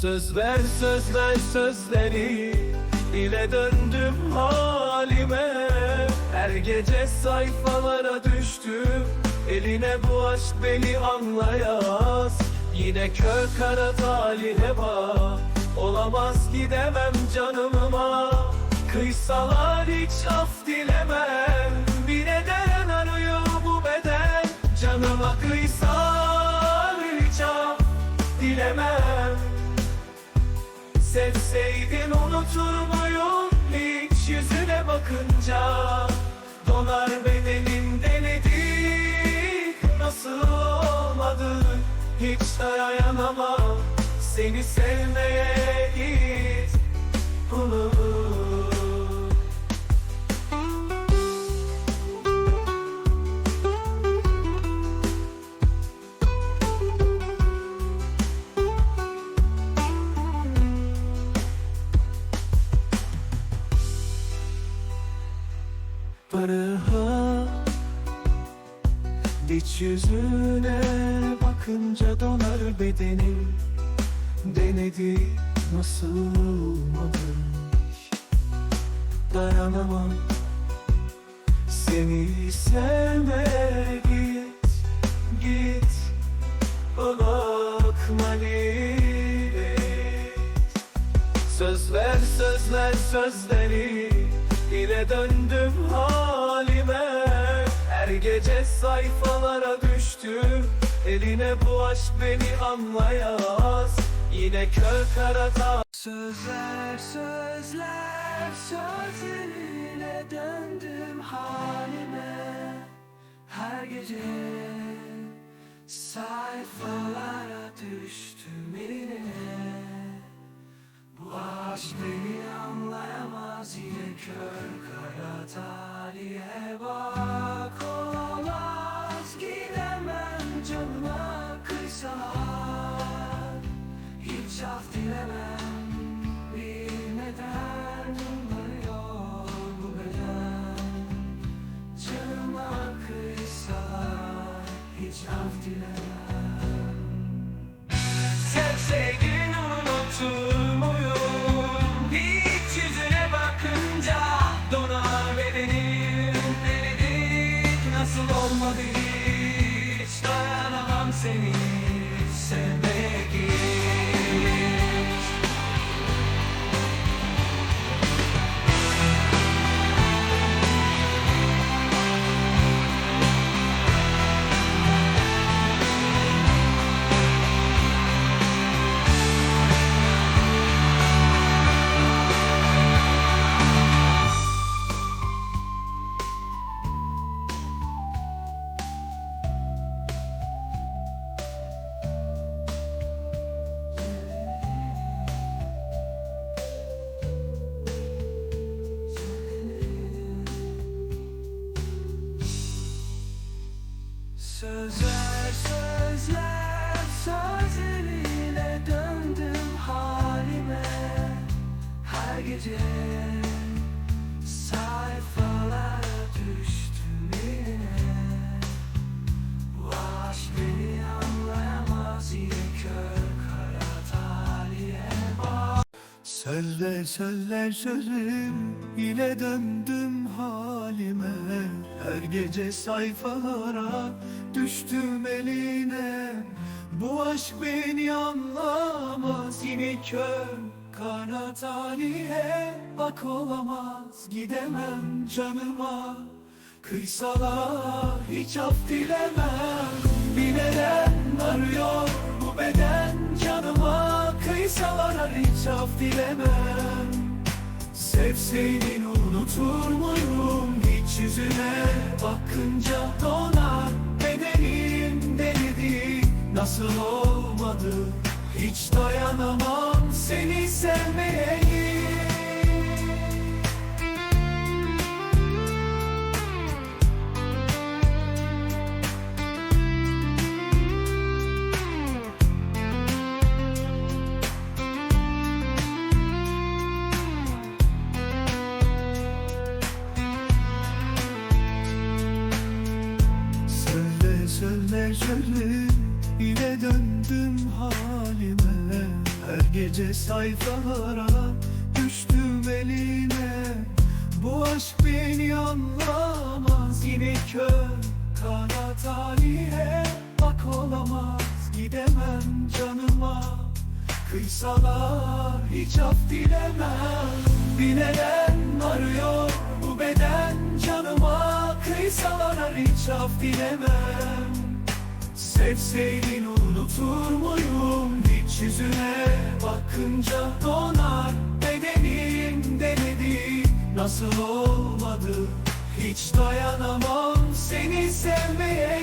Söz ver söz ver sözleri. İle döndüm halime. Her gece sayfalara düştüm. Eline bu aşk beni anlayamaz Yine kör kara talihe bak. Olamaz gidemem canımıma Kıysalar hiç af dilemem Sevseydin unutur muyum hiç yüzüne bakınca. Donar bedenim denedik nasıl olmadı? Hiç dayanamam seni sevmeye git Barıha Hiç yüzüne bakınca donar bedenim. Denedi nasıl olmadı Dayanamam. Seni sevmeye git Git. Bakma Söz ver sözler sözleri Yine döndüm halime. Her gece sayfalara düştüm. Eline bu aşk beni anlayamaz. Yine kör kara ta- Sözler sözler sözlerine döndüm halime. Her gece sayfalara düştüm eline bu aşk beni Sözler sözler sözleriyle döndüm halime. Her gece Sözler sözler sözüm. İle döndüm halime. Her gece sayfalara düştüm eline. Bu aşk beni anlamaz. Yine kör Kara talihe bak olamaz. Gidemem canıma. Kıysalar hiç af dilemem. Bir neden arıyor bu beden canıma Kıysalar hiç af dilemem. Sevseydin unutur muyum hiç yüzüne bakınca donar bedenim denedi Nasıl olmadı? Hiç dayanamam seni sevmeye Yine döndüm halime. Her gece sayfalara Düştüm eline. Bu aşk beni anlamaz Yine kör kara talihe Bak olamaz gidemem canıma. Kıysalar hiç af dilemem. Bir neden arıyor bu beden canıma? Kıysalar hiç af dilemem Sevseydin unutur muyum? Hiç yüzüne bakınca donar Bedenim. Denedi Nasıl olmadı? Hiç dayanamam seni sevmeye.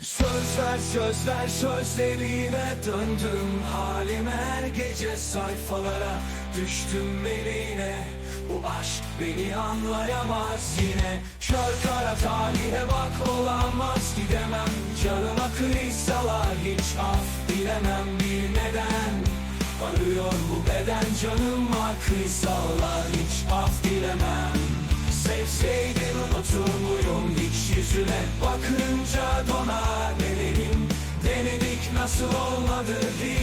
Sözler sözler sözlerine döndüm. Halim her gece sayfalara. Düştüm eline Bu aşk beni anlayamaz. Yine Kör kara talihe bak olamaz. Gidemem canıma kıysalar hiç af dilemem. Bilmeden Arıyor bu beden canıma kıysalar hiç af dilemem. Sevseydin unutur muyum hiç yüzüne bakınca donar. Bedenim Denedik nasıl olmadı hiç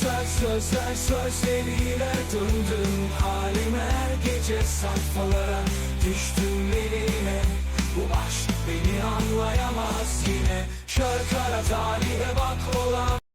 Sözler sözler sözleriyle döndüm Halim her gece sayfalara düştüm eline Bu aşk beni anlayamaz yine. Kör kara talihe bak olan